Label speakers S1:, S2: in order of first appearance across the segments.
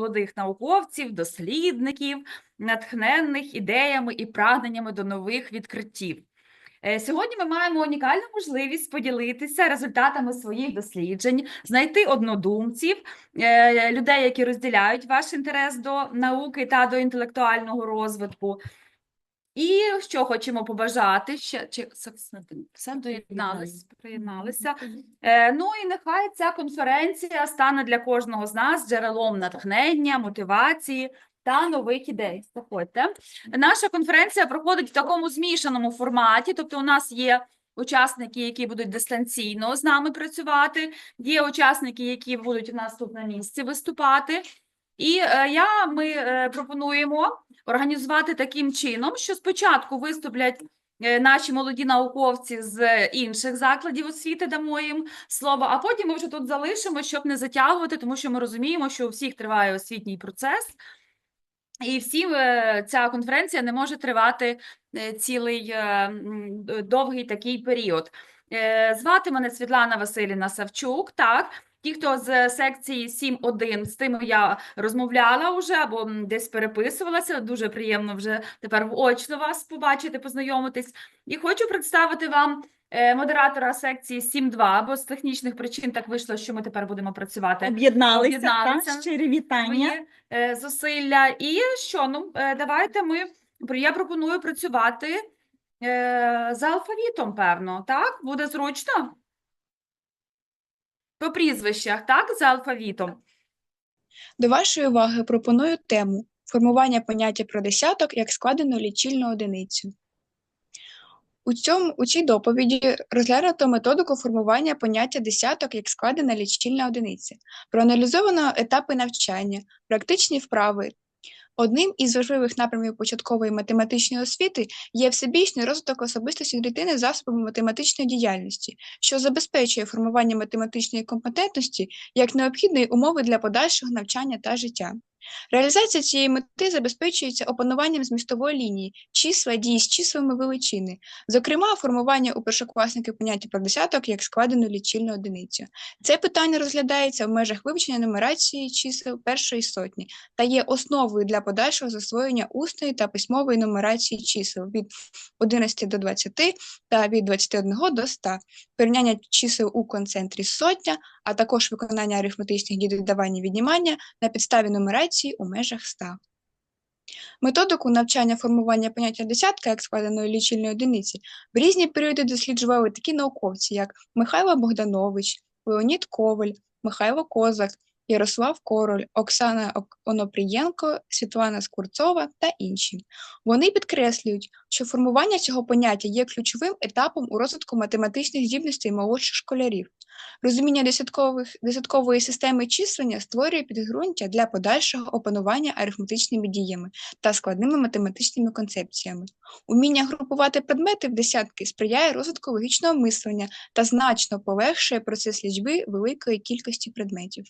S1: молодих науковців, дослідників, натхненних ідеями і прагненнями до нових відкриттів. Е, Сьогодні ми маємо унікальну можливість поділитися результатами своїх досліджень, знайти однодумців, е, людей, які розділяють ваш інтерес до науки та до інтелектуального розвитку. І що хочемо побажати ще чи все доєднались, приєдналися. Е, Ну і нехай ця конференція стане для кожного з нас джерелом натхнення, мотивації та нових ідей. Заходьте. Наша конференція проходить в такому змішаному форматі, тобто у нас є учасники, які будуть дистанційно з нами працювати, є учасники, які будуть у нас тут на місці виступати. І е, я, ми е, пропонуємо організувати таким чином, що спочатку виступлять е, наші молоді науковці з інших закладів освіти, дамо їм слово, а потім ми вже тут залишимо, щоб не затягувати, тому що ми розуміємо, що у всіх триває освітній процес. І всім е, ця конференція не може тривати цілий довгий такий період. Е, Звати мене Світлана Василівна Савчук. Так, ті, хто з секції 7.1, з тими я розмовляла вже або десь переписувалася. Дуже приємно вже тепер очно вас побачити, познайомитись. І хочу представити вам е, модератора секції 7.2, бо з технічних причин так вийшло, що ми тепер будемо працювати
S2: Об'єдналися,
S1: Об'єдналися.
S2: так? Щирі вітання.
S1: мої е, зусилля. І що? Ну, давайте ми. Я пропоную працювати за алфавітом, певно, так? Буде зручно? По прізвищах, так? За алфавітом.
S3: До вашої уваги пропоную тему формування поняття про десяток як складену лічильну одиницю. У, цьому, у цій доповіді розглянуто методику формування поняття десяток як складена лічильна одиниця, проаналізовано етапи навчання, практичні вправи. Одним із важливих напрямів початкової математичної освіти є всебічний розвиток особистості дитини засобами математичної діяльності, що забезпечує формування математичної компетентності як необхідної умови для подальшого навчання та життя. Реалізація цієї мети забезпечується опануванням змістової лінії, числа дій з числами величини, зокрема, формування у першокласників поняття про десяток як складену лічильну одиницю. Це питання розглядається в межах вивчення нумерації чисел першої сотні та є основою для подальшого засвоєння усної та письмової нумерації чисел від 11 до 20 та від 21 до 100, порівняння чисел у концентрі сотня, а також виконання арифметичних дій додавання віднімання на підставі нумерації у межах 100. Методику навчання формування поняття десятка як складеної лічильної одиниці в різні періоди досліджували такі науковці, як Михайло Богданович, Леонід Коваль, Михайло Козак, Ярослав Король, Оксана Ок- Онопрієнко, Світлана Скурцова та інші. Вони підкреслюють, що формування цього поняття є ключовим етапом у розвитку математичних здібностей молодших школярів. Розуміння десяткових, десяткової системи числення створює підґрунтя для подальшого опанування арифметичними діями та складними математичними концепціями. Уміння групувати предмети в десятки сприяє розвитку логічного мислення та значно полегшує процес лічби великої кількості предметів.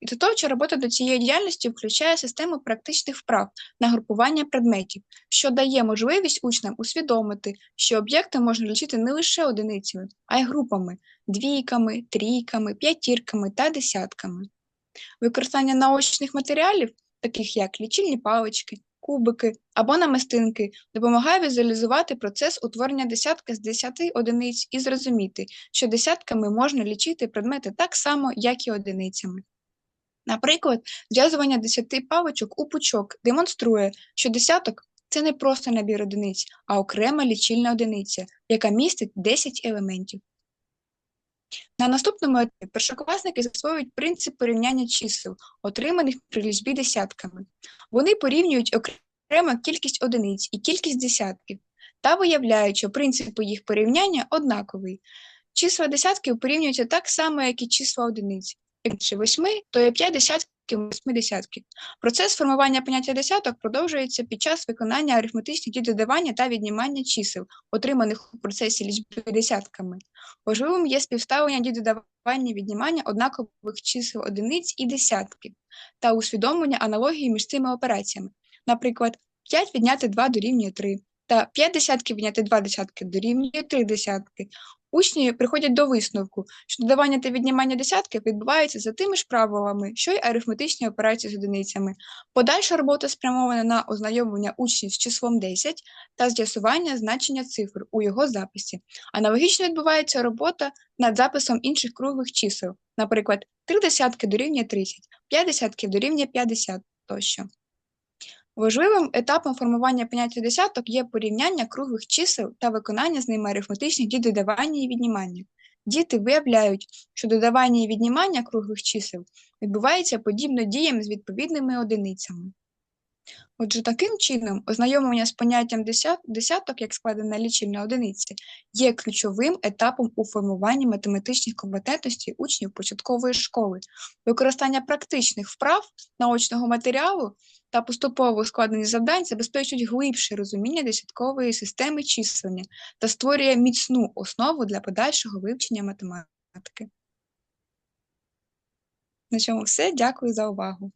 S3: Підготовча робота до цієї діяльності включає систему практичних вправ на групування предметів, що дає можливість учням усвідомити, що об'єкти можна лічити не лише одиницями, а й групами двійками, трійками, п'ятірками та десятками. Використання наочних матеріалів, таких як лічильні палички, кубики або намистинки, допомагає візуалізувати процес утворення десятка з 10 одиниць і зрозуміти, що десятками можна лічити предмети так само, як і одиницями. Наприклад, зв'язування 10 паличок у пучок демонструє, що десяток це не просто набір одиниць, а окрема лічильна одиниця, яка містить 10 елементів. На наступному етапі першокласники засвоюють принцип порівняння чисел, отриманих при лічбі десятками. Вони порівнюють окремо кількість одиниць і кількість десятків та виявляють, що принципи їх порівняння однакові. Числа десятків порівнюються так само, як і числа одиниць. Якщо 8, то є 5 десятків 8 десятків. Процес формування поняття десяток продовжується під час виконання арифметичних додавання та віднімання чисел, отриманих у процесі лічби десятками. Важливим є співставлення дій додавання віднімання однакових чисел одиниць і десятків та усвідомлення аналогії між цими операціями. Наприклад, 5 відняти 2 дорівнює 3, та 5 десятків відняти 2 десятки дорівнює 3 десятки. Учні приходять до висновку, що додавання та віднімання десятків відбувається за тими ж правилами, що й арифметичні операції з одиницями. Подальша робота спрямована на ознайомлення учнів з числом 10 та з'ясування значення цифр у його записі. Аналогічно відбувається робота над записом інших круглих чисел, наприклад, 3 десятки дорівнює 30, 5 десятків дорівнює 50 тощо. Важливим етапом формування поняття десяток є порівняння круглих чисел та виконання з ними арифметичних дій додавання і віднімання. Діти виявляють, що додавання і віднімання круглих чисел відбувається подібно діям з відповідними одиницями. Отже, таким чином, ознайомлення з поняттям десяток як складена лічильна одиниця є ключовим етапом у формуванні математичних компетентностей учнів початкової школи. Використання практичних вправ наочного матеріалу та поступове ускладнення завдань забезпечують глибше розуміння десяткової системи числення та створює міцну основу для подальшого вивчення математики. На цьому все. Дякую за увагу.